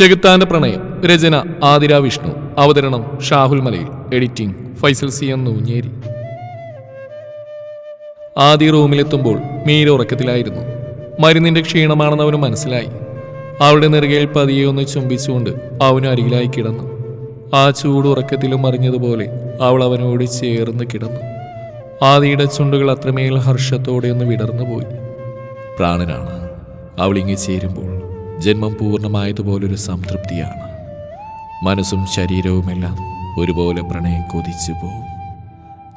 ചെകുത്താന്റെ പ്രണയം. രചന ആതിര വിഷ്ണു. അവതരണം Shahul Malayil. Editing Faisal C M Noonjeri. ആദ്യ റൂമിലെത്തുമ്പോൾ മീര ഉറക്കത്തിലായിരുന്നു. മരുന്നിന്റെ ക്ഷീണമാണെന്ന് അവന് മനസ്സിലായി. അവളുടെ നെറുകയിൽ പതിയെ ഒന്ന് ചുംബിച്ചുകൊണ്ട് അവന് അരികിലായി കിടന്നു. ആ ചൂട് ഉറക്കത്തിലും അറിഞ്ഞതുപോലെ അവൾ അവനോട് ചേർന്ന് കിടന്നു. ആദിയുടെ ചുണ്ടുകൾ അത്രമേൽ ഹർഷത്തോടെ ഒന്ന് വിടർന്നു പോയി പ്രാണനാണ്. അവളിങ്ങി ചേരുമ്പോൾ ജന്മം പൂർണമായതുപോലൊരു സംതൃപ്തിയാണ്. മനസ്സും ശരീരവുമെല്ലാം ഒരുപോലെ പ്രണയം കൊതിച്ചു പോവും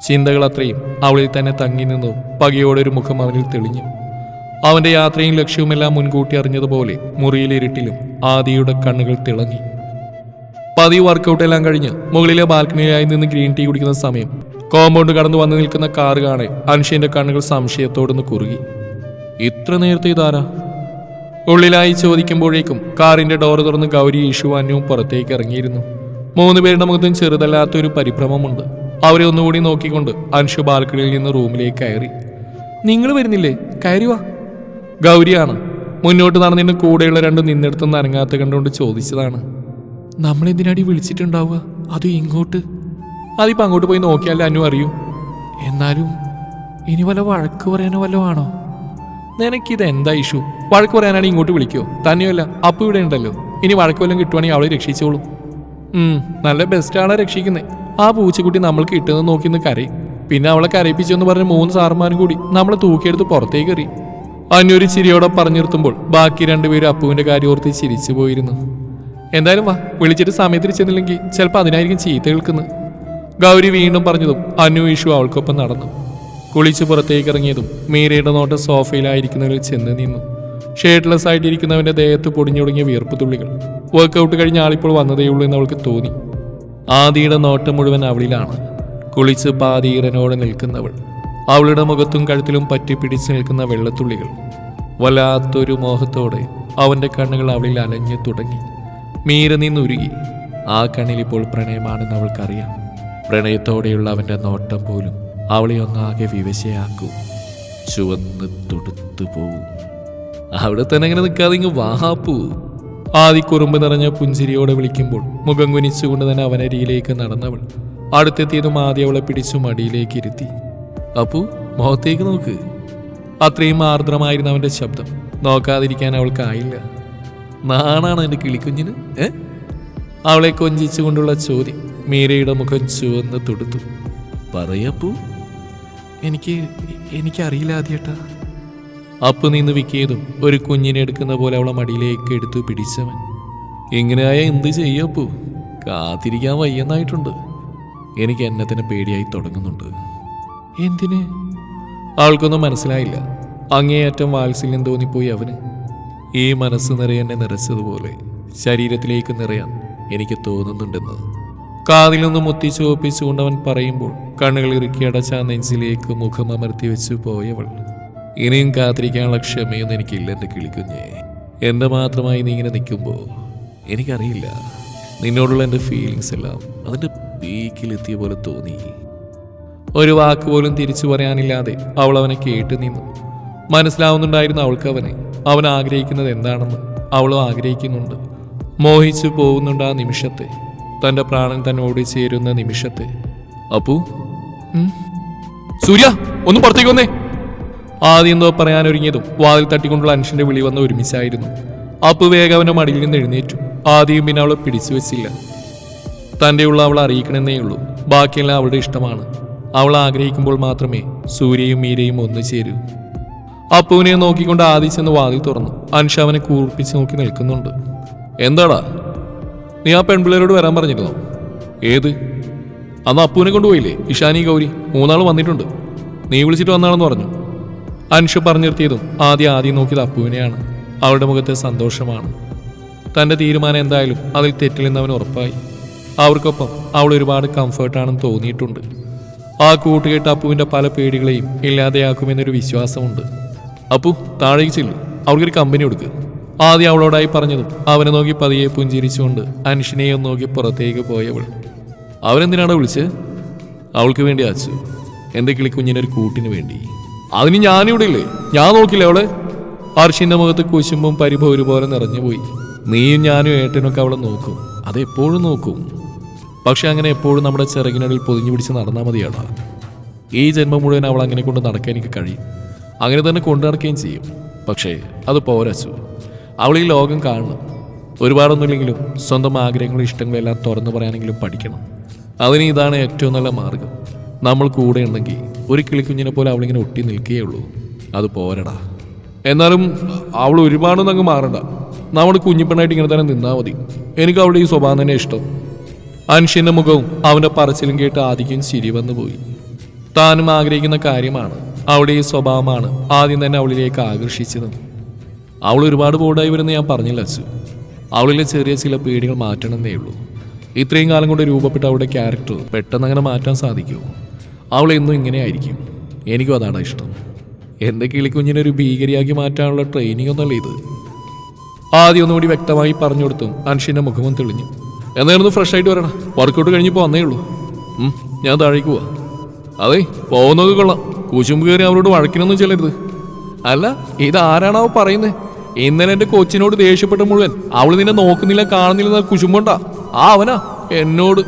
ചിന്തകൾ അത്രയും അവളിൽ തന്നെ തങ്ങി നിന്നു പകയോടൊരു മുഖം അവനിൽ തെളിഞ്ഞു. അവന്റെ യാത്രയും ലക്ഷ്യവുമെല്ലാം മുൻകൂട്ടി അറിഞ്ഞതുപോലെ മുറിയിലിരുട്ടിലും ആദിയുടെ കണ്ണുകൾ തിളങ്ങി. പതിവ് വർക്കൗട്ടെല്ലാം കഴിഞ്ഞ് മുകളിലെ ബാൽക്കണിയിലായി നിന്ന് ഗ്രീൻ ടീ കുടിക്കുന്ന സമയം കോമ്പൗണ്ട് കടന്നു വന്നു നിൽക്കുന്ന കാറ് കാണെ അൻഷന്റെ കണ്ണുകൾ സംശയത്തോടൊന്ന് കുറുകി. ഇത്ര നേരത്തെ ഇതാരാ? ഉള്ളിലായി ചോദിക്കുമ്പോഴേക്കും കാറിന്റെ ഡോർ തുറന്ന് ഗൗരി ഈശുവാന്യവും പുറത്തേക്ക് ഇറങ്ങിയിരുന്നു. മൂന്ന് പേരുടെ മുഖത്തും ചെറുതല്ലാത്തൊരു പരിഭ്രമമുണ്ട്. അവരെ ഒന്നുകൂടി നോക്കിക്കൊണ്ട് അൻഷു ബാൽക്കണിയിൽ നിന്ന് റൂമിലേക്ക് കയറി. നിങ്ങൾ വരുന്നില്ലേ? കയറി വാ. ഗൗരിയാണ് മുന്നോട്ട് നടന്നിട്ട് കൂടെയുള്ള രണ്ടും നിന്നെടുത്തൊന്നും അനങ്ങാത്ത കണ്ടുകൊണ്ട് ചോദിച്ചതാണ്. നമ്മളെന്തിനാടി വിളിച്ചിട്ടുണ്ടാവുക? അത് ഇങ്ങോട്ട്. അതിപ്പോ അങ്ങോട്ട് പോയി നോക്കിയാൽ അനു അറിയൂ. എന്നാലും ഇനി വല്ല വഴക്ക് പറയാനോ വല്ലതാണോ നിനക്കിത് എന്താ ഇഷ്യൂ? വഴക്ക് പറയാനാണ് ഇങ്ങോട്ട് വിളിക്കോ തന്നെയല്ല അപ്പു ഇവിടെ ഉണ്ടല്ലോ. ഇനി വഴക്ക് വല്ലതും കിട്ടുവാണെങ്കിൽ അവളെ രക്ഷിച്ചോളൂ. നല്ല ബെസ്റ്റാണ് രക്ഷിക്കുന്നത് ആ പൂച്ചക്കുട്ടി നമ്മൾക്ക് കിട്ടുന്നത് നോക്കി നിന്ന് കരയും. പിന്നെ അവളെ കരയിപ്പിച്ചെന്ന് പറഞ്ഞ് മൂന്ന് സാറുമാരും കൂടി നമ്മളെ തൂക്കിയെടുത്ത് പുറത്തേക്ക് എറി അന്നൊരു ചിരിയോടെ പറഞ്ഞു നിർത്തുമ്പോൾ ബാക്കി രണ്ടുപേരും അപ്പുവിന്റെ കാര്യം ഓർത്ത് ചിരിച്ചു പോയിരുന്നു. എന്തായാലും വാ വിളിച്ചിട്ട് സമയത്തിന് ചെന്നില്ലെങ്കിൽ ചിലപ്പോൾ അതിനായിരിക്കും ചീത്ത കേൾക്കുന്നത് ഗൗരി വീണ്ടും പറഞ്ഞതും അനു ഇഷു അവൾക്കൊപ്പം നടന്നു. കുളിച്ച് പുറത്തേക്ക് ഇറങ്ങിയതും മീരയുടെ നോട്ട് സോഫയിലായിരിക്കുന്നതിൽ ചെന്ന് നിന്നു. ഷേഡ്ലെസ് ആയിട്ടിരിക്കുന്നവന്റെ ദേഹത്ത് പൊടിഞ്ഞുടങ്ങിയ വിയർപ്പ് തുള്ളികൾ. വർക്കൗട്ട് കഴിഞ്ഞ ആളിപ്പോൾ വന്നതേയുള്ളൂ എന്ന് അവൾക്ക് തോന്നി. ആദിയുടെ നോട്ടം മുഴുവൻ അവളിലാണ്. കുളിച്ച് പാതീരനോട് നിൽക്കുന്നവൾ. അവളുടെ മുഖത്തും കഴുത്തിലും പറ്റിപ്പിടിച്ച് നിൽക്കുന്ന വെള്ളത്തുള്ളികൾ. വല്ലാത്തൊരു മോഹത്തോടെ അവന്റെ കണ്ണുകൾ അവളിൽ അലഞ്ഞു തുടങ്ങി. മീര നിന്നുരുകി. ആ കണ്ണിൽ ഇപ്പോൾ പ്രണയമാണെന്ന് അവൾക്കറിയാം. പ്രണയത്തോടെയുള്ള അവന്റെ നോട്ടം പോലും അവളെ ഒന്നാകെ വിവശയാക്കും. ചുവന്ന് തുടുത്തു പോവും. അവിടെ തന്നെ അങ്ങനെ നിൽക്കാതെ ഇങ്ങ് വാഹാപ്പു ആദി കുറുമ്പ് നിറഞ്ഞ പുഞ്ചിരിയോടെ വിളിക്കുമ്പോൾ മുഖം കുനിച്ചുകൊണ്ട് തന്നെ അവനരിയിലേക്ക് നടന്നവൾ അടുത്തെത്തിയതും ആദ്യം അവളെ പിടിച്ചു മടിയിലേക്ക് ഇരുത്തി. അപ്പു മുഖത്തേക്ക് നോക്ക്. അത്രയും ആർദ്രമായിരുന്നു അവന്റെ ശബ്ദം നോക്കാതിരിക്കാൻ അവൾക്കായില്ല നാണാണ് എന്റെ കിളിക്കുഞ്ഞിന്? ഏ? അവളെ കൊഞ്ചിച്ചുകൊണ്ടുള്ള ചോദ്യം മീരയുടെ മുഖം ചുവന്ന് തൊടുത്തു. പറയപ്പൂ എനിക്ക് എനിക്കറിയില്ല ആദ്യേട്ടാ. അപ്പു നിന്ന് വിക്കിയതും ഒരു കുഞ്ഞിനെ എടുക്കുന്ന പോലെ അവളെ മടിയിലേക്ക് എടുത്തു പിടിച്ചവൻ. ഇങ്ങനെയായ എന്ത് ചെയ്യപ്പു കാത്തിരിക്കാൻ വയ്യെന്നായിട്ടുണ്ട്. എനിക്ക് എന്നെ തന്നെ പേടിയായി തുടങ്ങുന്നുണ്ട്. എന്തിന്? ആൾക്കൊന്നും മനസ്സിലായില്ല. അങ്ങേയറ്റം വാത്സല്യം തോന്നിപ്പോയി അവന്. ഈ മനസ്സ് നിറയെ എന്നെ നിറച്ചതുപോലെ ശരീരത്തിലേക്ക് നിറയാൻ എനിക്ക് തോന്നുന്നുണ്ടെന്ന്. കാതിൽ നിന്ന് മുത്തി ചുവപ്പിച്ചുകൊണ്ട് അവൻ പറയുമ്പോൾ കണ്ണുകൾ ഇറുക്കി അടച്ച നെഞ്ചിലേക്ക് മുഖം അമർത്തി വെച്ചു പോയവൾ. ഇനിയും കാത്തിരിക്കാനുള്ള ക്ഷമയൊന്നും എനിക്കില്ല എന്റെ കിളിക്കുഞ്ഞെ എന്റെ മാത്രമായി നീ ഇങ്ങനെ നിൽക്കുമ്പോൾ എനിക്കറിയില്ല. നിന്നോടുള്ള എന്റെ ഫീലിങ്സ് എല്ലാം അതിന്റെ പീക്കിലെത്തിയ പോലെ തോന്നി. ഒരു വാക്ക് പോലും തിരിച്ചു പറയാനില്ലാതെ അവൾ അവനെ കേട്ട് നിന്നു. മനസ്സിലാവുന്നുണ്ടായിരുന്നു അവൾക്ക് അവനെ. അവൻ ആഗ്രഹിക്കുന്നത് എന്താണെന്ന് അവളും ആഗ്രഹിക്കുന്നുണ്ട്. മോഹിച്ചു പോകുന്നുണ്ട് ആ നിമിഷത്തെ. തന്റെ പ്രാണൻ തന്നോട് ചേരുന്ന നിമിഷത്തെ. അപ്പു? സൂര്യ ഒന്ന് പുറത്തേക്ക് വന്നേ. ആദ്യം എന്തോ പറയാനൊരുങ്ങിയതും വാതിൽ തട്ടിക്കൊണ്ടുള്ള അനുഷന്റെ വിളി വന്ന ഒരുമിച്ചായിരുന്നു അപ്പു വേഗം അവന്റെ മടിയിൽ നിന്ന് എഴുന്നേറ്റു. ആദ്യം പിന്നെ അവളെ പിടിച്ചു വെച്ചില്ല. തന്റെ ഉള്ള അവൾ അറിയിക്കണമെന്നേ ഉള്ളൂ. ബാക്കിയെല്ലാം അവളുടെ ഇഷ്ടമാണ്. അവൾ ആഗ്രഹിക്കുമ്പോൾ മാത്രമേ സൂര്യയും മീരയും ഒന്നു ചേരൂ. അപ്പുവിനെ നോക്കിക്കൊണ്ട് ആദി ചെന്ന് വാതിൽ തുറന്നു. അനുഷ അവനെ കൂർപ്പിച്ച് നോക്കി നിൽക്കുന്നുണ്ട്. എന്താടാ? നീ ആ പെൺപിള്ളേരോട് വരാൻ പറഞ്ഞിരുന്നോ? ഏത്? അന്ന് അപ്പുവിനെ കൊണ്ടുപോയില്ലേ? ഇഷാനി ഗൗരി മൂന്നാൾ വന്നിട്ടുണ്ട്. നീ വിളിച്ചിട്ട് വന്നാണെന്ന് പറഞ്ഞു. അൻഷ പറഞ്ഞു നിർത്തിയതും ആദ്യം ആദ്യം നോക്കിയത് അപ്പുവിനെയാണ്. അവളുടെ മുഖത്തെ സന്തോഷമാണ്. തന്റെ തീരുമാനം എന്തായാലും അതിൽ തെറ്റില്ലെന്ന് അവൻ ഉറപ്പായി. അവർക്കൊപ്പം അവൾ ഒരുപാട് കംഫർട്ടാണെന്ന് തോന്നിയിട്ടുണ്ട്. ആ കൂട്ടുകെട്ട് അപ്പുവിന്റെ പല പേടികളെയും ഇല്ലാതെയാക്കുമെന്നൊരു വിശ്വാസമുണ്ട്. അപ്പു താഴേക്ക് ചെല്ലു. അവർക്കൊരു കമ്പനി കൊടുക്കുക ആദ്യം അവളോടായി പറഞ്ഞതും അവനെ നോക്കി പതിയെ പുഞ്ചിരിച്ചുകൊണ്ട് അനുഷിനെയും നോക്കി പുറത്തേക്ക് പോയവൾ. അവരെന്തിനാണ് വിളിച്ച്? അവൾക്ക് വേണ്ടി അച്ചു. എന്റെ കിളിക്കുഞ്ഞിനൊരു കൂട്ടിന് വേണ്ടി. അതിന് ഞാനിവിടെ ഇല്ലേ ഞാൻ നോക്കില്ല അവളെ? ഹർഷിന്റെ മുഖത്ത് കുശുമ്പും പരിഭവം ഒരുപോലെ നിറഞ്ഞുപോയി. നീയും ഞാനും ഏട്ടനൊക്കെ അവളെ നോക്കും. അതെപ്പോഴും നോക്കും. പക്ഷെ അങ്ങനെ എപ്പോഴും നമ്മുടെ ചെറുകിനടിയിൽ പൊതിഞ്ഞു പിടിച്ച് നടന്നാൽ മതിയാടാ. ഈ ജന്മം മുഴുവൻ അവൾ അങ്ങനെ കൊണ്ട് നടക്കാൻ എനിക്ക് കഴിയും. അങ്ങനെ തന്നെ കൊണ്ടു നടക്കുകയും ചെയ്യും. പക്ഷേ അത് പോരച്ചു അവൾ ഈ ലോകം കാണണം. ഒരുപാടൊന്നുമില്ലെങ്കിലും സ്വന്തം ആഗ്രഹങ്ങളും ഇഷ്ടങ്ങളും എല്ലാം തുറന്നു പറയാനെങ്കിലും പഠിക്കണം. അതിന് ഇതാണ് ഏറ്റവും നല്ല മാർഗം. നമ്മൾ കൂടെ ഉണ്ടെങ്കിൽ ഒരു കിളിക്കുഞ്ഞിനെ പോലെ അവളിങ്ങനെ ഒട്ടി നിൽക്കുകയുള്ളൂ അത് പോരടാ. എന്നാലും അവൾ ഒരുപാടൊന്നും അങ്ങ് മാറണ്ട. നമ്മൾ കുഞ്ഞിപ്പെണ്ണായിട്ട് ഇങ്ങനെ തന്നെ നിന്നാൽ മതി. എനിക്ക് അവളുടെ ഈ സ്വഭാവം തന്നെ ഇഷ്ടം. അനുഷ്യന്റെ മുഖവും അവന്റെ പറച്ചിലും കേട്ട് ആദിക്കും ചിരി വന്നു പോയി. താനും ആഗ്രഹിക്കുന്ന കാര്യമാണ്. അവളുടെ ഈ സ്വഭാവമാണ് ആദ്യം തന്നെ അവളിലേക്ക് ആകർഷിച്ചത്. അവൾ ഒരുപാട് ബോർഡായി വരുന്ന ഞാൻ പറഞ്ഞില്ല അച്ചു അവളിലെ ചെറിയ ചില പേടികൾ മാറ്റണമെന്നേ ഉള്ളൂ. ഇത്രയും കാലം കൊണ്ട് രൂപപ്പെട്ട അവളുടെ ക്യാരക്ടർ പെട്ടെന്ന് അങ്ങനെ മാറ്റാൻ സാധിക്കുമോ? അവൾ എന്നും ഇങ്ങനെ ആയിരിക്കും എനിക്കും അതാണ് ഇഷ്ടം. എന്റെ കിളിക്കുഞ്ഞിനെ ഒരു ഭീകരിയാക്കി മാറ്റാനുള്ള ട്രെയിനിങ് ഒന്നല്ല ഇത്? ആദ്യം ഒന്നുകൂടി വ്യക്തമായി പറഞ്ഞു കൊടുത്തു അൻഷിന്റെ മുഖമൊന്നും തെളിഞ്ഞു. എന്നായിരുന്നു ഫ്രഷ് ആയിട്ട് വരണം? വർക്കൗട്ട് കഴിഞ്ഞപ്പോൾ വന്നേ ഉള്ളൂ. ഞാൻ താഴേക്ക് പോവാ. അതെ പോകുന്നത് കൊള്ളാം. കുശുമ്പ് കയറി അവരോട് വഴക്കിനൊന്നും ചെല്ലരുത്. അല്ല ഇത് ആരാണാവ് പറയുന്നത് ഇന്നലെ എന്റെ കൊച്ചിനോട് ദേഷ്യപ്പെട്ട മുഴുവൻ അവൾ നിന്നെ നോക്കുന്നില്ല കാണുന്നില്ല കുശുമ്പുണ്ടാ. ആ അവനാ എന്നോട്.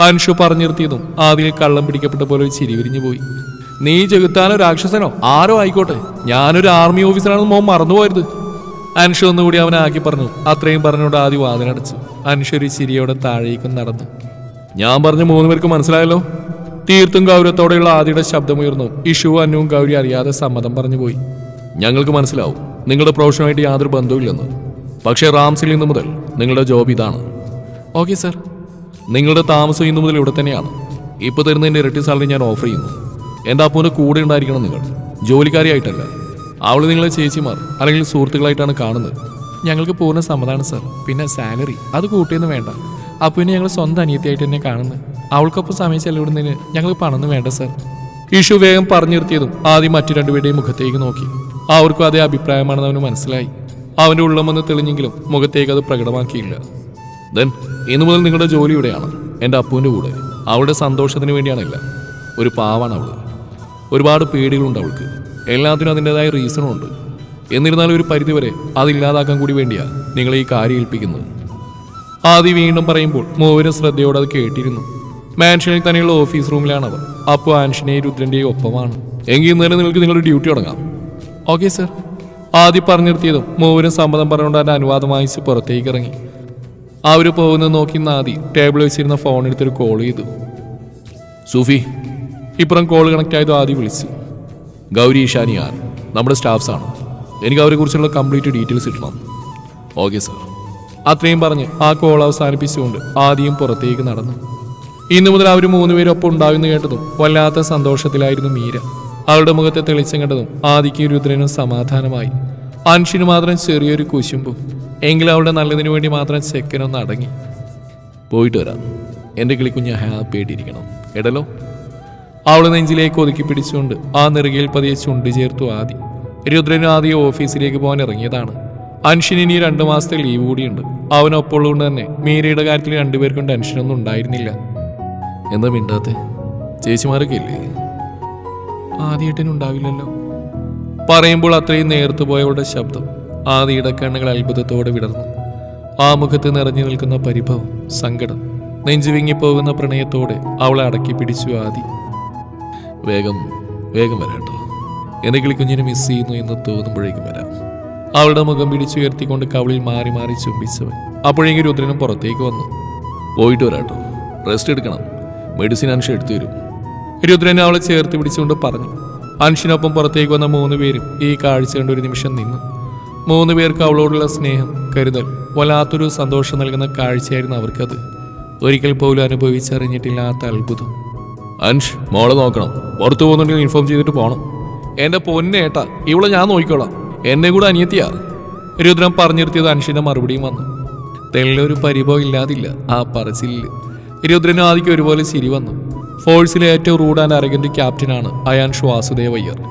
അൻഷു പറഞ്ഞു നിർത്തിയതും ആദ്യം കള്ളം പിടിക്കപ്പെട്ട പോലെ ഒരു ചിരി വിരിഞ്ഞു പോയി. നീ ചെകുത്താനോ രാക്ഷസനോ? ആരോ ആയിക്കോട്ടെ. ഞാനൊരു ആർമി ഓഫീസറാണെന്ന് മോൻ മറന്നുപോയത്. അൻഷു ഒന്നുകൂടി അവനെ ആക്കി പറഞ്ഞു. അത്രയും പറഞ്ഞുകൊണ്ട് ആദ്യം വാതിലടച്ചു അൻഷു ഒരു ചിരിയോടെ താഴേക്കും നടന്നു. ഞാൻ പറഞ്ഞ മൂന്ന് പേർക്ക് മനസ്സിലായല്ലോ? തീർത്തും ഗൗരവത്തോടെയുള്ള ആദിയുടെ ശബ്ദമുയർന്നു. ഇഷു അന്നുവും ഗൗരി അറിയാതെ സമ്മതം പറഞ്ഞു പോയി. ഞങ്ങൾക്ക് മനസ്സിലാവും. നിങ്ങളുടെ പ്രൊഫഷനുമായിട്ട് യാതൊരു ബന്ധവുമില്ലെന്ന്. പക്ഷേ റാംസിൽ നിന്ന് മുതൽ നിങ്ങളുടെ ജോബ് ഇതാണ്. Okay sir. നിങ്ങളുടെ താമസം ഇന്നു മുതൽ ഇവിടെ തന്നെയാണ്. ഇപ്പോൾ തരുന്നതിന്റെ ഇരട്ടി സാലറി ഞാൻ ഓഫർ ചെയ്യുന്നു. എന്റെ അപ്പൂന്റെ കൂടെ ഉണ്ടായിരിക്കണം നിങ്ങൾ. ജോലിക്കാരിയായിട്ടല്ല. അവൾ നിങ്ങളെ ചേച്ചിമാർ അല്ലെങ്കിൽ സുഹൃത്തുക്കളായിട്ടാണ് കാണുന്നത്. ഞങ്ങൾക്ക് പൂർണ സമ്മതമാണ് സർ. പിന്നെ സാലറി അത് കൂട്ടിയെന്ന് വേണ്ട. അപ്പുവിനെ ഞങ്ങൾ സ്വന്തം അനിയത്തിയായിട്ട് തന്നെ കാണുന്നത് അവൾക്കൊപ്പം സമയം ചെലവിടുന്നതിന് ഞങ്ങൾ പണമെന്ന് വേണ്ട സർ. ഇഷു വേഗം പറഞ്ഞു നിർത്തിയതും ആദ്യം മറ്റു രണ്ടുപേരുടെയും മുഖത്തേക്ക് നോക്കി. അവർക്കും അതേ അഭിപ്രായമാണെന്ന് അവന് മനസ്സിലായി. അവന്റെ ഉള്ളമെന്ന് തെളിഞ്ഞെങ്കിലും മുഖത്തേക്ക് അത് പ്രകടമാക്കിയില്ല. ദെൻ ഇന്നു മുതൽ നിങ്ങളുടെ ജോലി ഇവിടെയാണ്. എന്റെ അപ്പുവിന്റെ കൂടെ. അവളുടെ സന്തോഷത്തിന് വേണ്ടിയാണില്ല ഒരു പാവാണ് അവൾ ഒരുപാട് പേടികളുണ്ട് അവൾക്ക്. എല്ലാത്തിനും അതിന്റെതായ റീസണും ഉണ്ട് എന്നിരുന്നാലും ഒരു പരിധിവരെ അതില്ലാതാക്കാൻ കൂടി വേണ്ടിയാണ് നിങ്ങളെ ഈ കാര്യം ഏൽപ്പിക്കുന്നത്. ആദി വീണ്ടും പറയുമ്പോൾ മൂവരും ശ്രദ്ധയോടെ അത് കേട്ടിരുന്നു. മാൻഷനിൽ തന്നെയുള്ള ഓഫീസ് റൂമിലാണ് അവർ അപ്പോൾ ആൻഷനെയും രുദ്രന്റെയും ഒപ്പമാണ്. എങ്കിൽ ഇന്നലെ നിങ്ങൾക്ക് നിങ്ങളുടെ ഡ്യൂട്ടി തുടങ്ങാം. Okay sir. ആദ്യം പറഞ്ഞു നിർത്തിയതും മൂവരും സമ്മതം പറഞ്ഞുകൊണ്ട് അതിന്റെ അനുവാദം വാങ്ങിച്ച് പുറത്തേക്ക് ഇറങ്ങി. അവർ പോകുന്നത് നോക്കി നാദി ടേബിൾ വെച്ചിരുന്ന ഫോൺ എടുത്തൊരു കോൾ ചെയ്തു. സൂഫി ഇപ്പുറം കോൾ കണക്ട് ആയതും ആദ്യം വിളിച്ചു. ഗൗരി ഇഷാനിയാർ നമ്മുടെ സ്റ്റാഫ്സ് ആണ്. എനിക്ക് അവരെ കുറിച്ചുള്ള കംപ്ലീറ്റ് ഡീറ്റെയിൽസ് കിട്ടണം. ഓക്കെ സാർ അത്രയും പറഞ്ഞ് ആ കോൾ അവസാനിപ്പിച്ചുകൊണ്ട് ആദ്യം പുറത്തേക്ക് നടന്നു. ഇന്നു മുതൽ അവർ മൂന്നുപേരും ഒപ്പം ഉണ്ടാകുമെന്ന് കേട്ടതും വല്ലാത്ത സന്തോഷത്തിലായിരുന്നു മീര. അവളുടെ മുഖത്തെ തെളിച്ചം കണ്ടതും ആദിക്കും രുദ്രനും സമാധാനമായി. അൻഷിന് മാത്രം ചെറിയൊരു കുശുമ്പും. എങ്കിലും അവളുടെ നല്ലതിനു വേണ്ടി മാത്രം ചെക്കനൊന്ന് അടങ്ങി. പോയിട്ട് വരാം. എന്റെ കിളിക്കുഞ്ഞ് ഹാപ്പി ആയിട്ടിരിക്കണം. എടലോ. അവൾ നെഞ്ചിലേക്ക് ഒതുക്കി പിടിച്ചുകൊണ്ട് ആ നെറുകയിൽ പതിയെ ചുണ്ട് ചേർത്തു ആദി. രുദ്രനും ആദി ഓഫീസിലേക്ക് പോകാൻ ഇറങ്ങിയതാണ്. അൻഷിന് ഇനി രണ്ട് മാസത്തെ ലീവ് കൂടിയുണ്ട്. അവനൊപ്പമുള്ളതുകൊണ്ട് തന്നെ മീരയുടെ കാര്യത്തിൽ രണ്ടുപേർക്കും ടെൻഷനൊന്നും ഉണ്ടായിരുന്നില്ല. എന്താ മിണ്ടാത്തെ? ചേച്ചിമാരൊക്കെ ഇല്ലേ? ഉണ്ടാവില്ലല്ലോ. പറയുമ്പോൾ അത്രയും നേർത്തു പോയവളുടെ ശബ്ദം. ആദിയുടെ കണ്ണുകൾ അത്ഭുതത്തോടെ വിടർന്നു. ആ മുഖത്ത് നിറഞ്ഞു നിൽക്കുന്ന പരിഭവം സങ്കടം നെഞ്ചു വിങ്ങിപ്പോകുന്ന പ്രണയത്തോടെ അവളെ അടക്കി പിടിച്ചു ആദി. വേഗം വേഗം വരാട്ടോ. എന്നെ കിളിക്കുഞ്ഞിനെ മിസ് ചെയ്യുന്നു എന്ന് തോന്നുമ്പോഴേക്കും വരാം. അവളുടെ മുഖം പിടിച്ചുയർത്തിക്കൊണ്ട് കവളിൽ മാറി മാറി ചുംബിച്ചവൻ അപ്പോഴേക്കും രുദ്രനും പുറത്തേക്ക് വന്നു. പോയിട്ട് വരാട്ടോ. റെസ്റ്റ് എടുക്കണം. മെഡിസിൻ അൻഷ എടുത്തു തരും. രുദ്രൻ അവളെ ചേർത്ത് പിടിച്ചുകൊണ്ട് പറഞ്ഞു. അൻഷിനൊപ്പം പുറത്തേക്ക് വന്ന മൂന്ന് പേരും ഈ കാഴ്ച കണ്ട് ഒരു നിമിഷം നിന്നു. മൂന്ന് പേർക്ക് അവളോടുള്ള സ്നേഹം കരുതൽ വല്ലാത്തൊരു സന്തോഷം നൽകുന്ന കാഴ്ചയായിരുന്നു അവർക്കത്. ഒരിക്കൽ പോലും അനുഭവിച്ചറിഞ്ഞിട്ടില്ലാത്ത അത്ഭുതം. അൻഷ് മോളെ നോക്കണം. പുറത്തു പോകുന്നുണ്ടെങ്കിൽ ഇൻഫോം ചെയ്തിട്ട് പോകണം എന്റെ പൊന്നേട്ട ഇവളെ ഞാൻ നോക്കിക്കോളാം. എന്നെ കൂടെ അനിയത്തിയാ. രുദ്രം പറഞ്ഞിരുത്തിയത് അൻഷിന്റെ മറുപടിയും വന്നു. തെല്ലൊരു പരിഭവം ഇല്ലാതില്ല ആ പറച്ചില്ല. രുദ്രനും ആദിക്ക് ഒരുപോലെ ചിരി വന്നു. ഫോഴ്സിലെ ഏറ്റവും റൂഡ് ആൻഡ് അരഗന്റ് ക്യാപ്റ്റനാണ് അയാൻ വാസുദേവ് അയ്യർ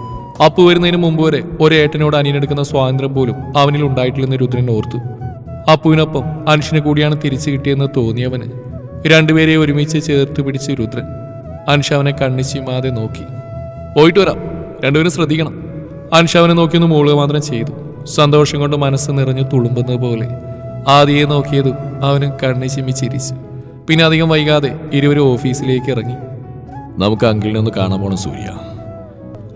അപ്പു വരുന്നതിന് മുമ്പ് വരെ ഒരേട്ടനോട് അനിയനെടുക്കുന്ന സ്വാതന്ത്ര്യം പോലും അവനിൽ ഉണ്ടായിട്ടില്ലെന്ന് രുദ്രൻ ഓർത്തു. അപ്പുവിനൊപ്പം അനുഷിനെ കൂടിയാണ് തിരിച്ചു കിട്ടിയെന്ന് തോന്നിയവന് രണ്ടുപേരെ ഒരുമിച്ച് ചേർത്ത് പിടിച്ച് രുദ്രൻ. അനുഷ അവനെ കണ്ണിച്ചിമാതെ നോക്കി. പോയിട്ട് വരാം. രണ്ടുപേരും ശ്രദ്ധിക്കണം. അനുഷ അവനെ നോക്കിയൊന്ന് മൂളുക മാത്രം ചെയ്തു. സന്തോഷം കൊണ്ട് മനസ്സ് നിറഞ്ഞു തുളുമ്പുന്നത് പോലെ ആദിയെ നോക്കിയതും അവനും കണ്ണി ചിമ്മി ചിരിച്ചു. പിന്നെ അധികം വൈകാതെ ഇരുവരും ഓഫീസിലേക്ക് ഇറങ്ങി. നമുക്ക് അങ്കിളിനെ ഒന്ന് കാണാൻ പോണം സൂര്യ.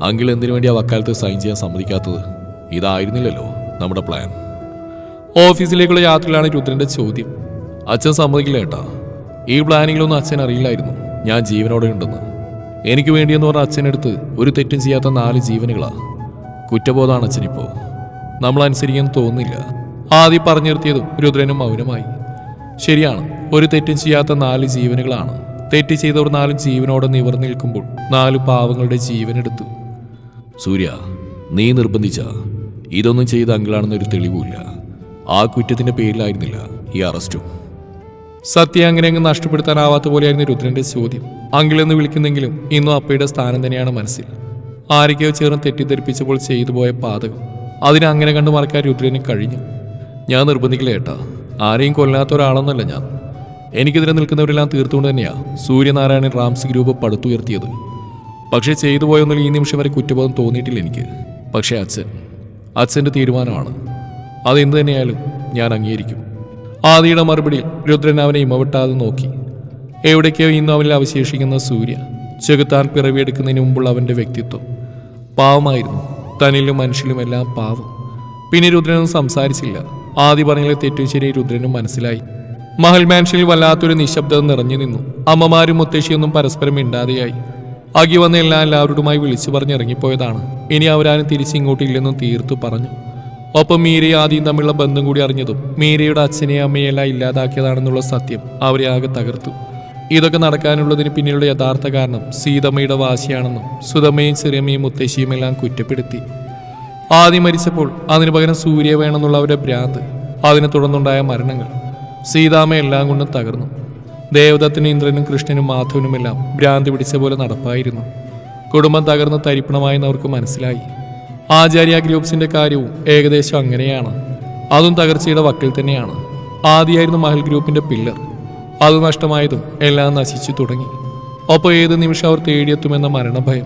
അങ്കിൾ എന്തിനു വേണ്ടി ആ വക്കാലത്ത് സൈൻ ചെയ്യാൻ സമ്മതിക്കാത്തത്? ഇതായിരുന്നില്ലല്ലോ നമ്മുടെ പ്ലാൻ ഓഫീസിലേക്കുള്ള യാത്രയിലാണ് രുദ്രന്റെ ചോദ്യം. അച്ഛൻ സമ്മതിക്കില്ല ഏട്ടാ. ഈ പ്ലാനിങ്ങിലൊന്നും അച്ഛൻ അറിയില്ലായിരുന്നു. ഞാൻ ജീവനോടെ ഉണ്ടെന്ന്. എനിക്ക് വേണ്ടിയെന്ന് പറഞ്ഞ അച്ഛനെടുത്ത് ഒരു തെറ്റും ചെയ്യാത്ത നാല് ജീവനുകളാ. കുറ്റബോധമാണ് അച്ഛനിപ്പോ. നമ്മൾ അനുസരിക്കാൻ തോന്നില്ല ആദ്യം പറഞ്ഞു നിർത്തിയതും രുദ്രനും മൗനമായി. ശരിയാണ് ഒരു തെറ്റും ചെയ്യാത്ത നാല് ജീവനുകളാണ്. തെറ്റ് ചെയ്തവർ നാലും ജീവനോടെ നിവർന്നു നിൽക്കുമ്പോൾ നാല് പാവങ്ങളുടെ ജീവനെടുത്തു. സൂര്യ നീ നിർബന്ധിച്ച. ഇതൊന്നും ചെയ്ത അങ്കിളാണെന്നൊരു തെളിവുമില്ല. ആ കുറ്റത്തിന്റെ പേരിലായിരുന്നില്ല ഈ അറസ്റ്റും. സത്യം അങ്ങനെ അങ്ങ് നഷ്ടപ്പെടുത്താനാവാത്ത പോലെയായിരുന്നു രുദ്രന്റെ ചോദ്യം. അങ്കിളെന്ന് വിളിക്കുന്നെങ്കിലും ഇന്നും അപ്പയുടെ സ്ഥാനം തന്നെയാണ് മനസ്സിൽ. ആരൊക്കെയോ ചേർന്ന് തെറ്റിദ്ധരിപ്പിച്ചപ്പോൾ ചെയ്തു പോയ പാതകം. അതിനെ അങ്ങനെ കണ്ടു മറക്കാൻ രുദ്രന് കഴിഞ്ഞു. ഞാൻ നിർബന്ധിക്കില്ല ഏട്ടാ. ആരെയും കൊല്ലാത്ത ഒരാളൊന്നല്ല ഞാൻ. എനിക്കെതിരെ നിൽക്കുന്നവരെല്ലാം തീർത്തുകൊണ്ട് തന്നെയാണ് സൂര്യനാരായണൻ റാംസ് ഗ്രൂപ്പ് പടുത്തുയർത്തിയത്. പക്ഷേ ചെയ്തു പോയൊന്നും ഈ നിമിഷം വരെ കുറ്റബോധം തോന്നിയിട്ടില്ല എനിക്ക്. പക്ഷേ അച്ഛൻ അച്ഛന്റെ തീരുമാനമാണ്. അതെന്ത് തന്നെയായാലും ഞാൻ അംഗീകരിക്കും. ആദിയുടെ മറുപടിയിൽ രുദ്രൻ അവനെ ഇമവിട്ടാതെ നോക്കി. എവിടേക്കോ ഇന്നും അവനിൽ അവശേഷിക്കുന്ന സൂര്യ ചെകുത്താൻ പിറവിയെടുക്കുന്നതിന് മുമ്പുള്ള അവന്റെ വ്യക്തിത്വം. പാവമായിരുന്നു. തനിലും മനുഷ്യനും എല്ലാം പാവം. പിന്നെ രുദ്രനൊന്നും സംസാരിച്ചില്ല. ആദ്യ പറഞ്ഞതിലെ തെറ്റും ശരി രുദ്രനും മനസ്സിലായി. മഹൽ മാൻഷനിൽ വല്ലാത്തൊരു നിശബ്ദത നിറഞ്ഞു നിന്നു. അമ്മമാരും മുത്തശ്ശിയൊന്നും പരസ്പരം മിണ്ടാതെയായി. അകി വന്ന എല്ലാം എല്ലാവരോടുമായി വിളിച്ചു പറഞ്ഞിറങ്ങിപ്പോയതാണ്. ഇനി അവരാരും തിരിച്ചിങ്ങോട്ടില്ലെന്നും തീർത്തു പറഞ്ഞു. ഒപ്പം മീരയും ആദ്യം തമ്മിലുള്ള ബന്ധം കൂടി അറിഞ്ഞതും മീരയുടെ അച്ഛനെയും അമ്മയെല്ലാം ഇല്ലാതാക്കിയതാണെന്നുള്ള സത്യം അവരെ ആകെ തകർത്തു. ഇതൊക്കെ നടക്കാനുള്ളതിന് പിന്നിലുള്ള യഥാർത്ഥ കാരണം സീതമ്മയുടെ വാശിയാണെന്നും സുതമ്മയും ചെറിയമ്മയും മുത്തശ്ശിയും എല്ലാം കുറ്റപ്പെടുത്തി. ആദ്യം മരിച്ചപ്പോൾ അതിനു പകരം സൂര്യ വേണമെന്നുള്ള അവരുടെ ഭ്രാന്ത്. അതിനെ തുടർന്നുണ്ടായ മരണങ്ങൾ സീതാമ്മ എല്ലാം കൊണ്ടും തകർന്നു. ദേവദത്തിനും ഇന്ദ്രനും കൃഷ്ണനും മാധവനുമെല്ലാം ഭ്രാന്തി പിടിച്ച പോലെ നടപ്പായിരുന്നു. കുടുംബം തകർന്ന് തരിപ്പണമായെന്ന് അവർക്ക് മനസ്സിലായി. ആചാര്യ ഗ്രൂപ്പ്സിന്റെ കാര്യവും ഏകദേശം അങ്ങനെയാണ്. അതും തകർച്ചയുടെ വക്കിൽ തന്നെയാണ്. ആദ്യമായിരുന്നു മഹൽ ഗ്രൂപ്പിന്റെ പില്ലർ. അത് നഷ്ടമായതും എല്ലാം നശിച്ചു തുടങ്ങി. ഒപ്പം ഏത് നിമിഷം അവർ തേടിയെത്തുമെന്ന മരണഭയം.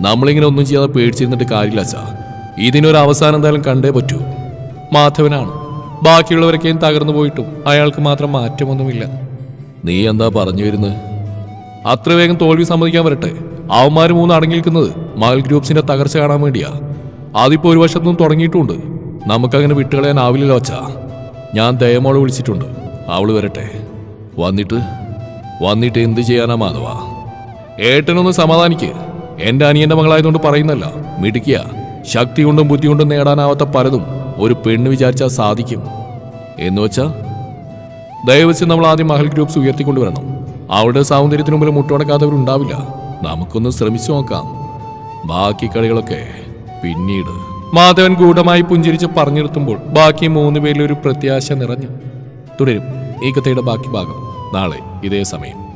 നമ്മളിങ്ങനെ ഒന്നും ചെയ്യാതെ പേടിച്ചിരുന്നിട്ട് കാര്യമില്ല അച്ഛാ. ഇതിനൊരു അവസാനം എന്തായാലും കണ്ടേ പറ്റൂ. മാധവനാണ്. ബാക്കിയുള്ളവരൊക്കെയും തകർന്നു പോയിട്ടും അയാൾക്ക് മാത്രം മാറ്റമൊന്നുമില്ല. നീ എന്താ പറഞ്ഞു വരുന്നത്? അത്ര വേഗം തോൽവി സമ്മതിക്കാൻ വരട്ടെ. അവന്മാർ മൂന്ന് അടങ്ങി നിൽക്കുന്നത് മകൾ ഗ്രൂപ്പ്സിന്റെ തകർച്ച കാണാൻ വേണ്ടിയാ. അതിപ്പോ ഒരു വശത്തുനിന്നും തുടങ്ങിയിട്ടുണ്ട് നമുക്കങ്ങനെ വിട്ടുകളയാൻ ആവില്ല വച്ചാ ഞാൻ ദയമോളെ വിളിച്ചിട്ടുണ്ട്. അവൾ വരട്ടെ. വന്നിട്ട് വന്നിട്ട് എന്ത് ചെയ്യാനാ മാധവ? ഏട്ടനൊന്ന് സമാധാനിക്ക്. എന്റെ അനിയന്റെ മകളായതുകൊണ്ട് പറയുന്നല്ല. മിടുക്കിയ. ശക്തി കൊണ്ടും ബുദ്ധി കൊണ്ടും നേടാനാവാത്ത പലതും ഒരു പെണ്ണ് വിചാരിച്ചാൽ സാധിക്കും. എന്ന് വെച്ചാ ദയവച്ച് നമ്മൾ ആദ്യം മഹൽ ഗ്രൂപ്പ്സ് ഉയർത്തിക്കൊണ്ടുവരണം. അവരുടെ സൗന്ദര്യത്തിന് മുമ്പിൽ മുട്ടുടക്കാത്തവരുണ്ടാവില്ല നമുക്കൊന്ന് ശ്രമിച്ചു നോക്കാം. ബാക്കി കളികളൊക്കെ പിന്നീട്. മാധവൻ ഗൂഢമായി പുഞ്ചിരിച്ച് പറഞ്ഞു നിർത്തുമ്പോൾ ബാക്കി മൂന്ന് പേരിൽ ഒരു പ്രത്യാശ നിറഞ്ഞു. തുടരും ഈ കഥയുടെ ബാക്കി ഭാഗം. നാളെ ഇതേ സമയം.